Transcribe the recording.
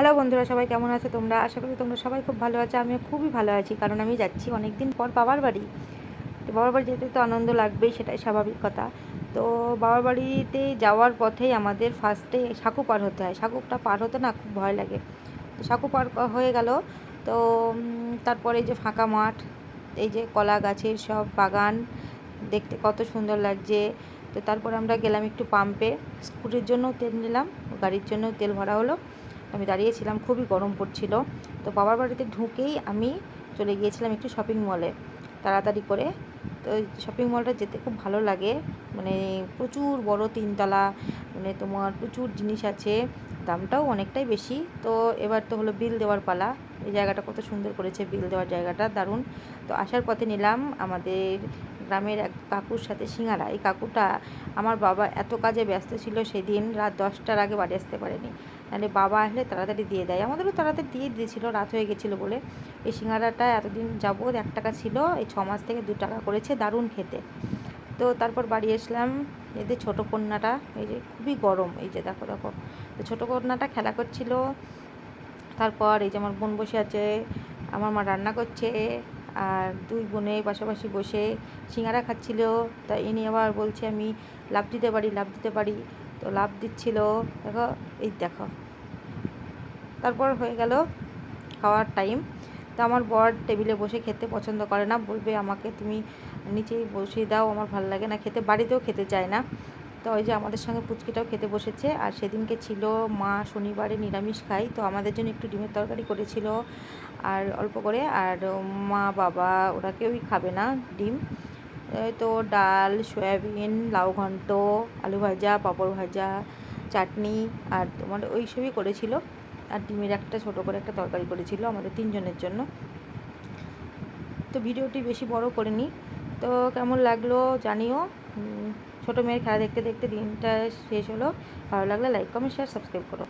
Hello বন্ধুরা, সবাই কেমন আছো তোমরা? আশা করি তোমরা সবাই খুব ভালো আছো, আমিও খুবই ভালো আছি, কারণ আমি যাচ্ছি অনেক দিন পর বাবার বাড়ি। তো বাবার বাড়ি যেতে তো আনন্দ লাগবেই, সেটাই স্বাভাবিক কথা। তো বাবার বাড়িতে যাওয়ার পথেই আমাদের ফার্স্টে সাঁকু পার হতে হয়। সাঁকুটা পার হতে না খুব ভয় লাগে। তো সাঁকু পার হয়ে গেল। তো তারপরে যে ফাঁকা মাঠ, এই যে কলা গাছের সব বাগান, দেখতে কত সুন্দর লাগছে। তো তারপরে আমরা গেলাম একটু পাম্পে স্কুটির জন্যও তেল নিলাম, গাড়ির জন্যও তেল ভরা হলো। আমি দাঁড়িয়েছিলাম, খুবই গরম পড়ছিল। তো বাবার বাড়িতে ঢুকেই আমি চলে গিয়েছিলাম একটু শপিং মলে তাড়াতাড়ি করে। তো শপিং মলটা যেতে খুব ভালো লাগে। মানে প্রচুর বড় তিনতলা মানে তোমার প্রচুর জিনিস আছে, দামটাও অনেকটাই বেশি। তো এবার তো হলো বিল দেওয়ার পালা। এই জায়গাটা কত সুন্দর করেছে বিল দেওয়ার জায়গাটা, দারুণ। তো আসার পথে নিলাম আমাদের গ্রামের এক কাকুর সাথে সিঙ্গারা। এই কাকুটা আমার বাবা এত কাজে ব্যস্ত ছিল সেদিন রাত দশটার আগে বাড়ি আসতে পারেনি। নাহলে বাবা আসলে তাড়াতাড়ি দিয়ে দেয়। আমাদেরও তাড়াতাড়ি দিয়ে দিয়েছিল, রাত হয়ে গেছিল বলে। এই সিঙ্গারাটা এতদিন যাবৎ এক টাকা ছিল, এই ছ মাস থেকে দু টাকা করেছে দারুণ খেতে। তো তারপর বাড়ি আসলাম এদের ছোটো কন্যাটা, এই যে খুবই গরম, এই যে দেখো দেখো। তো ছোটো কন্যাটা খেলা করছিল, তারপর এই যে আমার বোন বসে আছে, আমার মা রান্না করছে আর দুই বোনে পাশাপাশি বসে সিঙ্গারা খাচ্ছিল। তা ইনি আবার বলছে, আমি লাভ দিতে পারি, লাভ দিতে পারি। তো লাভ দিচ্ছিল। দেখো, এই দেখো। তারপর হয়ে গেল খাওয়ার টাইম। তো আমার বর টেবিলে বসে খেতে পছন্দ করে না। বলবে, আমাকে তুমি নিচেই বসিয়ে দাও, আমার ভালো লাগে না। খেতে, বাড়িতেও খেতে চায় না। তো ওই যে আমাদের সঙ্গে পুচকিটাও খেতে বসেছে। আর সেদিনকে ছিল মা শনিবারে নিরামিষ খাই তো আমাদের জন্য একটু ডিমের তরকারি করেছিল আর অল্প করে। আর মা বাবা ওরা কেউই খাবে না ডিম। তো ডাল, সয়াবিন, লাউ ঘন্ট, আলু ভাজা, পাঁপড় ভাজা, চাটনি আর তোমার ওই সবই করেছিল। আর ডিমের একটা ছোটো করে একটা তরকারি করেছিল আমাদের তিনজনের জন্য। তো ভিডিওটি বেশি বড় করে করিনি। তো কেমন লাগল জানিও। ছোটো মেয়ের খেলা দেখতে দেখতে দিনটা শেষ হলো। ভালো লাগলে লাইক কমেন্ট শেয়ার সাবস্ক্রাইব করো।